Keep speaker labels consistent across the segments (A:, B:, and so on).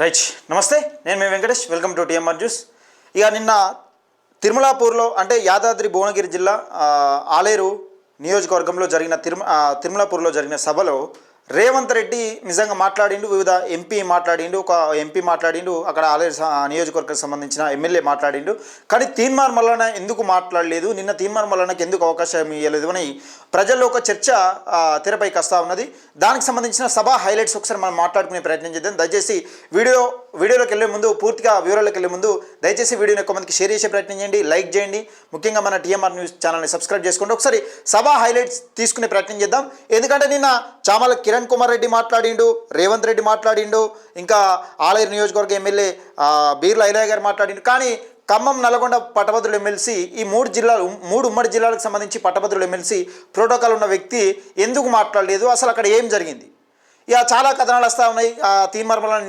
A: Right నమస్తే నేను మీ Venkatesh. Welcome to T M R juice ఇక నిన్న తిరుమలాపూర్లో అంటే యాదాద్రి భువనగిరి జిల్లా ఆలేరు నియోజకవర్గంలో జరిగిన తిరుమ తిరుమలాపూర్లో జరిగిన సభలో రేవంత్ రెడ్డి నిజంగా మాట్లాడిండు వివిధ ఎంపీ మాట్లాడిండు ఒక ఎంపీ మాట్లాడిండు అక్కడ ఆలయ నియోజకవర్గం సంబంధించిన ఎమ్మెల్యే మాట్లాడిండు. కానీ తీన్మార్ మల్లన ఎందుకు మాట్లాడలేదు? నిన్న తీన్మార్ మల్లనకి ఎందుకు అవకాశం ఇవ్వలేదు అని ప్రజల్లో ఒక చర్చ తెరపైకి వస్తూ ఉన్నది. దానికి సంబంధించిన సభ హైలైట్స్ ఒకసారి మనం మాట్లాడుకునే ప్రయత్నం చేద్దాం. దయచేసి వీడియో వీడియోలోకి వెళ్ళే ముందు పూర్తిగా వివరాలకు వెళ్ళే ముందు దయచేసి వీడియోని ఎక్కువ మందికి షేర్ చేసే ప్రయత్నం చేయండి లైక్ చేయండి. ముఖ్యంగా మన టీఎంఆర్ న్యూస్ ఛానల్ని సబ్స్క్రైబ్ చేసుకోండి. ఒకసారి సభ హైలైట్స్ తీసుకునే ప్రయత్నం చేద్దాం. ఎందుకంటే నిన్న చామల కిరణ్ కుమార్ రెడ్డి మాట్లాడిండు రేవంత్ రెడ్డి మాట్లాడిండు ఇంకా ఆలయ నియోజకవర్గ ఎమ్మెల్యే బీర్ల ఐలయ్య గారు మాట్లాడిండు. కానీ ఖమ్మం నల్గొండ పట్టభద్రులు ఎమ్మెల్సీ ఈ మూడు జిల్లాలు మూడు ఉమ్మడి జిల్లాలకు సంబంధించి పట్టభద్రులు ఎమ్మెల్సీ ప్రోటోకాల్ ఉన్న వ్యక్తి ఎందుకు మాట్లాడలేదు? అసలు అక్కడ ఏం జరిగింది? ఇక చాలా కథనాలు వస్తూ ఉన్నాయి. ఆ తీన్మార్మలను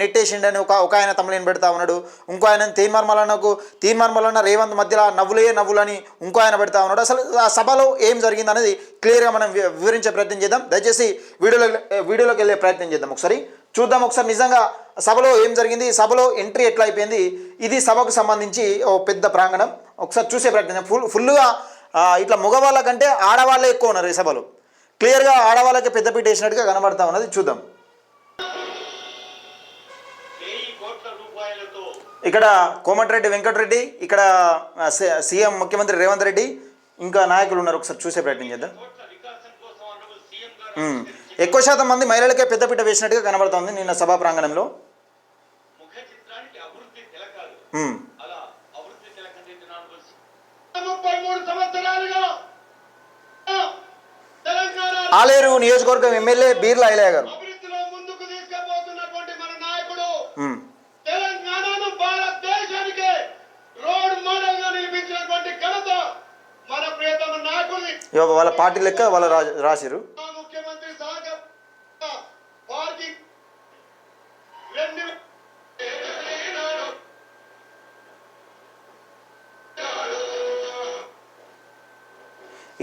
A: అని ఒక ఒక ఆయన తమలేని పెడతా ఉన్నాడు. ఇంకో ఆయన తీన్మర్మలనకు తీన్మర్మలన్న రేవంత్ మధ్యలో నవ్వులే నవ్వులని ఇంకో ఆయన పెడతా ఉన్నాడు. అసలు ఆ సభలో ఏం జరిగింది అనేది క్లియర్గా మనం వివరించే ప్రయత్నం చేద్దాం. దయచేసి వీడియోలో వీడియోలోకి వెళ్ళే ప్రయత్నం చేద్దాం ఒకసారి. చూద్దాం ఒకసారి నిజంగా సభలో ఏం జరిగింది సభలో ఎంట్రీ ఎట్లా అయిపోయింది. ఇది సభకు సంబంధించి ఓ పెద్ద ప్రాంగణం. ఒకసారి చూసే ప్రయత్నం ఫుల్ ఫుల్గా ఇట్లా మగవాళ్ళ కంటే ఆడవాళ్ళే ఎక్కువ ఉన్నారు ఈ సభలో. క్లియర్గా ఆడవాళ్ళకి పెద్దపీట వేసినట్టుగా కనబడతా ఉన్నది. చూద్దాం. ఇక్కడ కోమటిరెడ్డి వెంకటరెడ్డి ఇక్కడ సి- సీఎం ముఖ్యమంత్రి రేవంత్ రెడ్డి ఇంకా నాయకులు ఉన్నారు. ఒకసారి చూసే ప్రయత్నం చేద్దాం. ఎక్కువ శాతం మంది మహిళలకే పెద్దపీట వేసినట్టుగా కనబడుతోంది నిన్న సభా ప్రాంగణంలో. ఆలేరు నియోజకవర్గం ఎమ్మెల్యే బీర్ల ఐలయ్య గారు. ఇక వాళ్ళ పార్టీ లెక్క వాళ్ళ రాసిరు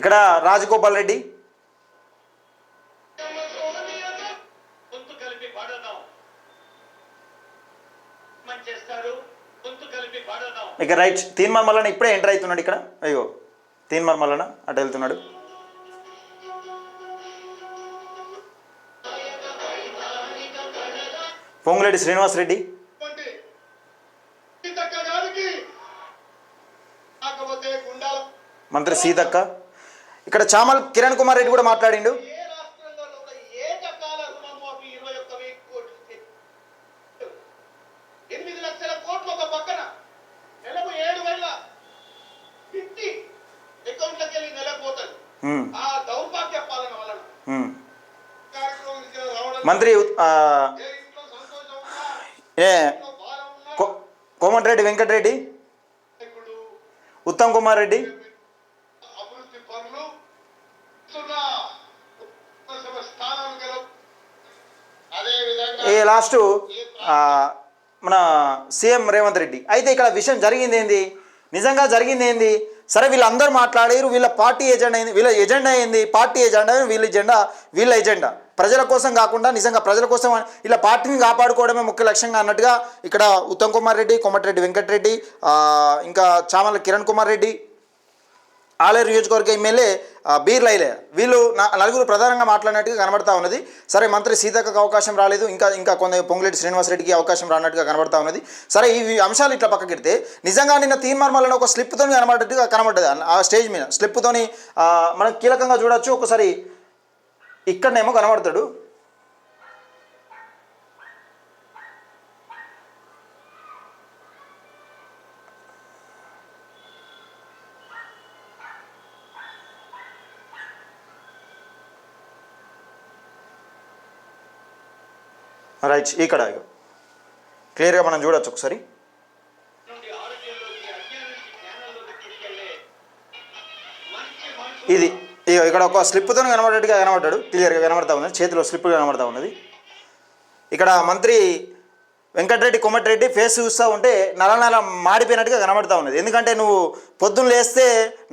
A: ఇక్కడ రాజగోపాల్ రెడ్డి. ఇక రైట్ తీన్మార్ మల్లన ఇప్పుడే ఎంటర్ అవుతున్నాడు ఇక్కడ. అయ్యో. తీన్మార్ మల్లన అటు వెళ్తున్నాడు. పొంగులేటి శ్రీనివాస్ రెడ్డి. మంత్రి సీతక్క. ఇక్కడ చామల్ కిరణ్ కుమార్ రెడ్డి కూడా మాట్లాడిండు. మంత్రి
B: ఏ
A: కో- కోమటిరెడ్డి వెంకటరెడ్డి ఉత్తమ్ కుమార్ రెడ్డి
B: ఈ
A: ఏ లాస్ట్ మన సీఎం రేవంత్ రెడ్డి. అయితే ఇక్కడ విషయం జరిగింది ఏంది? నిజంగా జరిగింది ఏంది? సరే వీళ్ళందరూ మాట్లాడారు వీళ్ళ పార్టీ ఎజెండా అయింది వీళ్ళ ఎజెండా అయింది పార్టీ ఎజెండా వీళ్ళ ఎజెండా వీళ్ళ ఎజెండా. ప్రజల కోసం కాకుండా నిజంగా ప్రజల కోసం ఇలా పార్టీని కాపాడుకోవడమే ముఖ్య లక్ష్యంగా అన్నట్టుగా ఇక్కడ ఉత్తమ్ కుమార్ రెడ్డి కొమటిరెడ్డి వెంకటరెడ్డి ఇంకా చామల కిరణ్ కుమార్ రెడ్డి ఆలేరు నియోజకవర్గ ఎమ్మెల్యే ఆ, బీర్ లైలే. వీళ్ళు నలుగురు ప్రధానంగా మాట్లాడినట్టుగా కనబడతా ఉన్నది. సరే మంత్రి సీతక్కకు అవకాశం రాలేదు. ఇంకా ఇంకా కొంత పొంగులేటి శ్రీనివాసరెడ్డికి అవకాశం రానట్టుగా కనబడతా ఉన్నది. సరే ఈ అంశాలు ఇట్లా పక్కకెడితే నిజంగా నిన్న తీర్మార్మలను ఒక స్లిప్తో కనబడట్టుగా కనబడ్డది. ఆ స్టేజ్ మీద స్లిప్తోని మనం కీలకంగా చూడొచ్చు. ఒకసారి ఇక్కడనేమో కనబడతాడు. రైట్ ఇక్కడ క్లియర్గా మనం చూడొచ్చు ఒకసారి. ఇది ఇగో ఇక్కడ ఒక స్లిప్తో కనబడేట్టుగా కనబడ్డాడు. క్లియర్గా కనబడతా ఉన్నది. చేతిలో స్లిప్ కనబడతా ఉన్నది. ఇక్కడ మంత్రి వెంకటరెడ్డి కొమ్మటిరెడ్డి ఫేస్ చూస్తూ ఉంటే నల నల మాడిపోయినట్టుగా కనబడతా ఉన్నది. ఎందుకంటే నువ్వు పొద్దున్న లేస్తే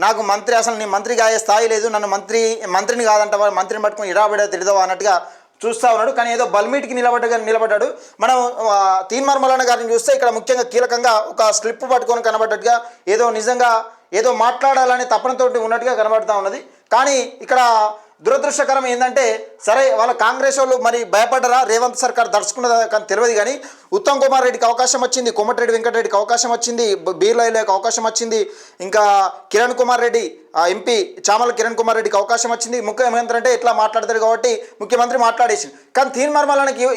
A: నాకు మంత్రి అసలు నీ మంత్రి కాయే స్థాయి లేదు. నన్ను మంత్రి మంత్రిని కాదంటావా? మంత్రిని పట్టుకుని ఇడాబిడా తిడదావా అన్నట్టుగా చూస్తా ఉన్నాడు. కానీ ఏదో బల్మీట్కి నిలబడ్డగా నిలబడ్డాడు. మనం ఆ, తీన్మార్ మల్లన్న గారిని చూస్తే ఇక్కడ ముఖ్యంగా కీలకంగా ఒక స్లిప్ పట్టుకొని కనబడ్డట్టుగా ఏదో నిజంగా ఏదో మాట్లాడాలనే తపనతోటి ఉన్నట్టుగా కనబడతా ఉన్నది. కానీ ఇక్కడ దురదృష్టకరం ఏంటంటే సరే వాళ్ళ కాంగ్రెస్ వాళ్ళు మరి భయపడ్డరా? రేవంత్ సర్కార్ దడుచుకున్నదా కానీ తెలియదు కానీ ఉత్తమ్ కుమార్ రెడ్డికి అవకాశం వచ్చింది కోమటిరెడ్డి వెంకటరెడ్డికి అవకాశం వచ్చింది బ- బీర్లైలకు అవకాశం వచ్చింది ఇంకా కిరణ్ కుమార్ రెడ్డి ఎంపీ చామల కిరణ్ కుమార్ రెడ్డికి అవకాశం వచ్చింది. ముఖ్యమంత్రి అంటే ఇట్లా మాట్లాడతారు కాబట్టి ముఖ్యమంత్రి మాట్లాడేసింది కానీ తీన్మార్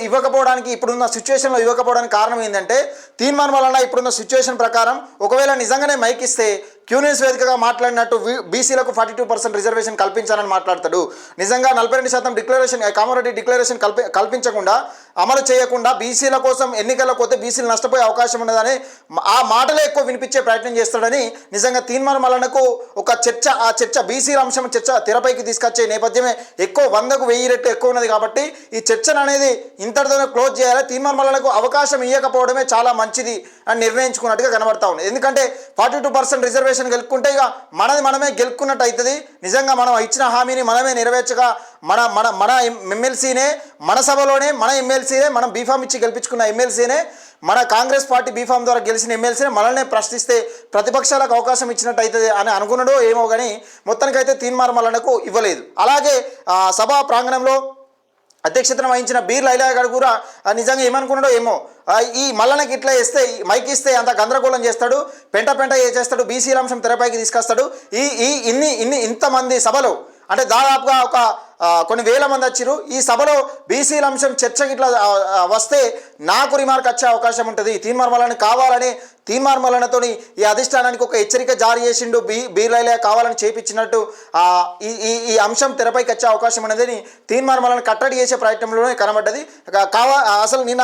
A: ఇవ్వకపోవడానికి ఇప్పుడున్న సిచ్యువేషన్లో ఇవ్వకపోవడానికి కారణం ఏంటంటే తీన్మార్ ఇప్పుడున్న సిచ్యువేషన్ ప్రకారం ఒకవేళ నిజంగానే మైక్ ఇస్తే క్యూనియన్స్ వేదికగా మాట్లాడినట్టు బీసీలకు ఫార్టీ టూ పర్సెంట్ రిజర్వేషన్ కల్పించాలని మాట్లాడతాడు. నిజంగా నలభై రెండు శాతం డిక్లరేషన్ కామారెడ్డి డిక్లరేషన్ కల్పి కల్పించకుండా అమలు చేయకుండా బీసీల కోసం ఎన్నికలకు పోతే బీసీలు నష్టపోయే అవకాశం ఉన్నదని ఆ మాటలే ఎక్కువ వినిపించే ప్రయత్నం చేస్తాడని నిజంగా తీన్మార్ మలనకు ఒక చర్చ ఆ చర్చ బీసీల అంశం చర్చ తెరపైకి తీసుకొచ్చే నేపథ్యమే ఎక్కువ వందకు వెయ్యి రెట్టు ఎక్కువ ఉన్నది కాబట్టి ఈ చర్చను అనేది ఇంతటితోనే క్లోజ్ చేయాలి. తీన్మార్ మలనకు అవకాశం ఇవ్వకపోవడమే చాలా మంచిది అని నిర్ణయించుకున్నట్టుగా కనబడతా ఉంది. ఎందుకంటే ఫార్టీ టూ పర్సెంట్ రిజర్వేషన్ గెలుపుకుంటే ఇక మనది మనమే గెలుపుకున్నట్టు అవుతుంది నిజంగా మనం ఇచ్చిన హామీని మనమే నెరవేర్చగా మన మన మన ఎమ్మెల్సీనే మన సభలోనే మన ఎమ్మెల్సీనే మనం బీఫామ్ ఇచ్చి గెలిపించుకున్న ఎమ్మెల్సీనే మన కాంగ్రెస్ పార్టీ బీఫామ్ ద్వారా గెలిచిన ఎమ్మెల్సీనే మనల్నే ప్రశ్నిస్తే ప్రతిపక్షాలకు అవకాశం ఇచ్చినట్టు అవుతుంది అని అనుకున్నాడో ఏమో కానీ మొత్తానికైతే తీన్మార్ మల్లనకు ఇవ్వలేదు. అలాగే సభా ప్రాంగణంలో అధ్యక్షతను వహించిన బీర్ లైలా గారు కూడా నిజంగా ఏమనుకున్నాడో ఏమో ఈ మల్లనకి ఇట్లా ఇస్తే మైక్ ఇస్తే అంత గందరగోళం చేస్తాడు పెంట పెంట ఏ చేస్తాడు బీసీల అంశం తెరపైకి తీసుకొస్తాడు. ఈ ఈ ఇన్ని ఇన్ని ఇంతమంది సభలు అంటే దాదాపుగా ఒక కొన్ని వేల మంది వచ్చారు ఈ సభలో బీసీల అంశం చర్చకి ఇట్లా వస్తే నాకు రిమార్క్ వచ్చే అవకాశం ఉంటుంది. తీన్మార్ కావాలని తీన్మార్ ఈ అధిష్టానానికి ఒక హెచ్చరిక జారీ చేసిండు. బీ బీర్లైలే కావాలని చేపించినట్టు ఈ ఈ అంశం తెరపైకి వచ్చే అవకాశం అనేది తీన్మార్ కట్టడి చేసే ప్రయత్నంలోనే కనబడ్డది. కావా అసలు నిన్న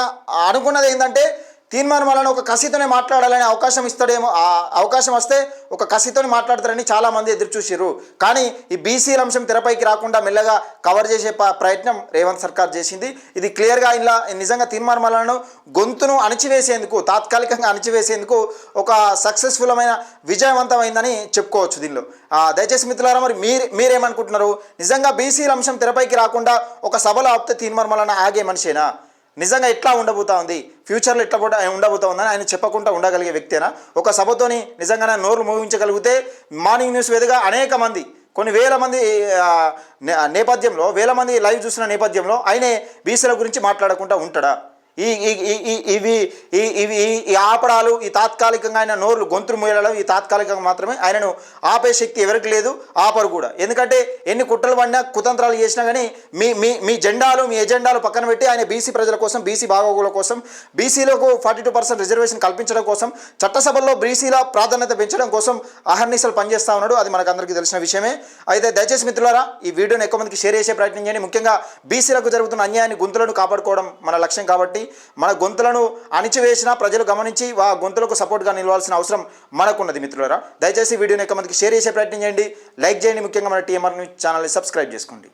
A: అనుకున్నది ఏంటంటే తీర్మానం వలన ఒక కసితోనే మాట్లాడాలనే అవకాశం ఇస్తాడేమో ఆ అవకాశం వస్తే ఒక కసితోనే మాట్లాడతారని చాలామంది ఎదురు చూసిర్రు. కానీ ఈ బీసీల అంశం తెరపైకి రాకుండా మెల్లగా కవర్ చేసే ప్రయత్నం రేవంత్ సర్కార్ చేసింది. ఇది క్లియర్గా ఇలా నిజంగా తీర్మానం వలన గొంతును అణిచివేసేందుకు తాత్కాలికంగా అణిచివేసేందుకు ఒక సక్సెస్ఫుల్ అయిన విజయవంతమైందని చెప్పుకోవచ్చు దీనిలో. దయచేసి మిత్రులారా మరి మీరు మీరేమనుకుంటున్నారు? నిజంగా బీసీల అంశం తెరపైకి రాకుండా ఒక సభలో ఆపితే తీర్మానం వలన ఆగే మనిషేనా? నిజంగా ఎట్లా ఉండబోతా ఉంది? ఫ్యూచర్లో ఎట్లా కూడా ఉండబోతా ఉందని ఆయన చెప్పకుండా ఉండగలిగే వ్యక్తేనా? ఒక సభతోని నిజంగానే నోరు మోగించగలిగితే మార్నింగ్ న్యూస్ వేదిగా అనేక మంది కొన్ని వేల మంది నేపథ్యంలో వేల మంది లైవ్ చూసిన నేపథ్యంలో ఆయనే బీసీల గురించి మాట్లాడకుండా ఉంటాడా? ఈ ఈ ఇవి ఈ ఇవి ఈ- ఈ ఆపడాలు ఈ తాత్కాలికంగా ఆయన నోర్లు గొంతులు మూయడం ఈ తాత్కాలికంగా మాత్రమే ఆయనను ఆపే శక్తి ఎవరికి లేదు ఆపరు కూడా. ఎందుకంటే ఎన్ని కుట్రలు పడినా కుతంత్రాలు చేసినా కానీ మీ మీ మీ జెండాలు మీ ఎజెండాలు పక్కన పెట్టి ఆయన బీసీ ప్రజల కోసం బీసీ బాగోగుల కోసం బీసీలకు ఫార్టీ టూ పర్సెంట్ రిజర్వేషన్ కల్పించడం కోసం చట్టసభల్లో బీసీల ప్రాధాన్యత పెంచడం కోసం అహర్నిశలు పనిచేస్తూ ఉన్నాడు. అది మనకు అందరికీ తెలిసిన విషయమే. అయితే దయచేసి మిత్రులారా ఈ వీడియోని ఎక్కువ మందికి షేర్ చేసే ప్రయత్నం చేయండి. ముఖ్యంగా బీసీలకు జరుగుతున్న అన్యాయాన్ని గొంతులను కాపాడుకోవడం మన లక్ష్యం కాబట్టి మన గొంతులను అణిచివేసిన ప్రజలు గమనించి ఆ గొంతులకు సపోర్ట్గా నిలవాల్సిన అవసరం మనకున్నది మిత్రులారా. దయచేసి వీడియోని ఎక్కువ మందికి షేర్ చేసే ప్రయత్నం చేయండి. లైక్ చేయండి. ముఖ్యంగా మన టీఎంఆర్ న్యూస్ ఛానల్ని సబ్స్క్రైబ్ చేసుకోండి.